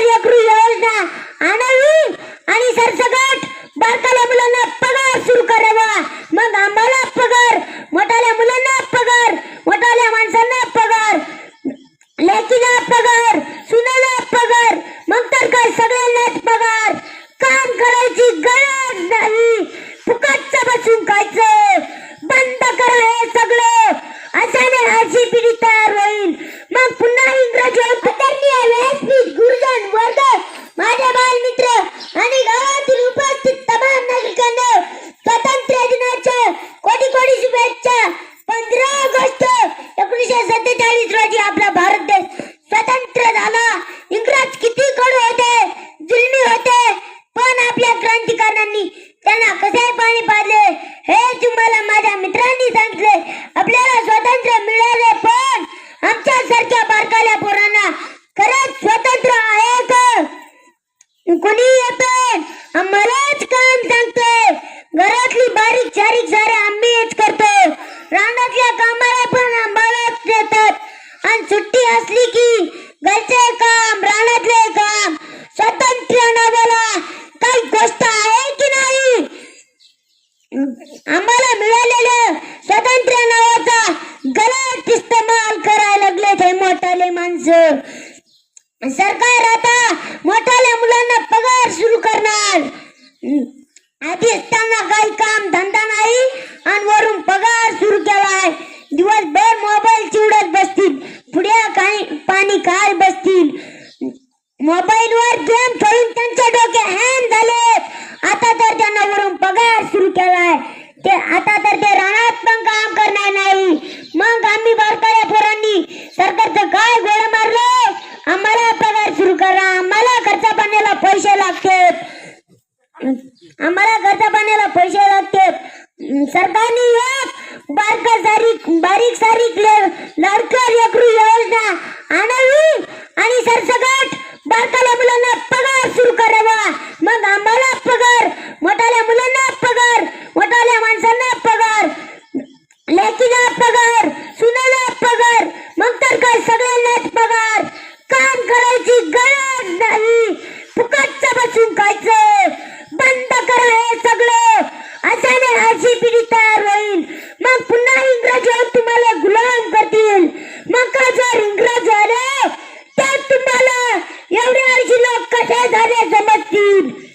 लेकरू योजना आणावी? आणि सरसकट बारकाल्या मुलांना पगार सुरू करावा. मग आम्हाला पगार मोठाल्या मुलांना पगार मोठाल्या माणसांना पगार लेकीला पगार सुनाला पगार मग तर काय सगळ्यांनाच पगार. काम करायची गरज नाही. फुकटचं बसून खायचं. बंद करा हे सगळं. अशाने अशी पिढी तयार होईल. मग पुन्हा इंग्रजी आदरणीय व्यासपीठ सत्तेचाळीस रोजी आपला भारत देश स्वतंत्र झाला. इंग्रज किती कडू होते जुलमी होते पण आपल्या क्रांतिकारकांनी त्यांना कसे पाणी पाडले हे तुम्हाला माझ्या मित्रांनी सांगितले. आपल्याला स्वातंत्र्य मिळाले पण आमच्या सारख्या बारकाल्या पोरांना खरंच स्वतंत्र आहे का? कोणी येते? आम्हालाच काम सांगते? घरातली बारीक सारीक सारे आम्हीच करतो. रानातल्या कामाला पण आम्हालाच आणि सुट्टी असली की घरचे काम रानातले काम स्वतंत्र नावाला काही गोष्ट आहे की नाही? आम्हाला मिळालेलं स्वतंत्र नावाचा गलत इस्तेमाल करायला लागले ते मोठाले माणसं. सरकार आता मोठाल्या मुलांना पगार सुरू करणार. आधी असताना काही काम धंदा नाही आणि वरून पगार सुरू केलाय. दिवसभर मोबाईल चिवडत बसतील. फुड्या काय पाणी काय बसतील? मोबाईल वर गेम खेळून त्यांचे डोके हॅन झाले. आता तर त्यांना वरून पगार सुरू केलाय. ते आता तर ते रानात पण काम करणार नाही. मग आम्ही बारकाल्या पोरांनी. सरकारचं काय गोळ मारलं? आम्हाला पगार सुरू करा. आम्हाला खर्च पाण्याला पैसे लागतात. आम्हाला खर्च पाण्याला पैसे लागतात. सरकारने एक बारका सारीक बारीक सारीक लाडका लेकरू आणावी आणि सरसकट बारकाल्या मुलांना पगार सुरू करावा. मग आम्हाला पगार मोठाल्या मुलांना पगार मोठाल्या माणसांना पगार लेकीला पगार सुनाला पगार मग तर काय सगळ्यांनाच पगार. काम करायची गरज नाही. फुकटचं बसून खायचं बंद करा हे सगळं अशाने अशी पिढी तयार होईल मग पुन्हा इंग्रज तुम्हाला गुलाम करतील मग का जर इंग्रज आले तर तुम्हाला एवढे अर्शी लोक कसे झाले समजतील.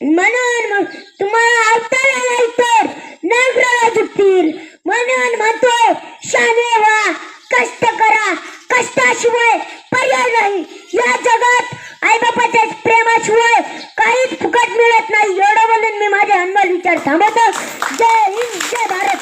म्हणून मग तुम्हाला आवताला नाही तर नागराला झुकतील. म्हणून म्हणतो शाने व्हा कष्ट करा. कष्टाशिवाय पर्याय नाही. या जगात आईबापाच्या प्रेमाशिवाय काहीच फुकट मिळत नाही. एवढं बोलून मी माझे हनुमान विचार थांबवतो. जय हिंद जय भारत.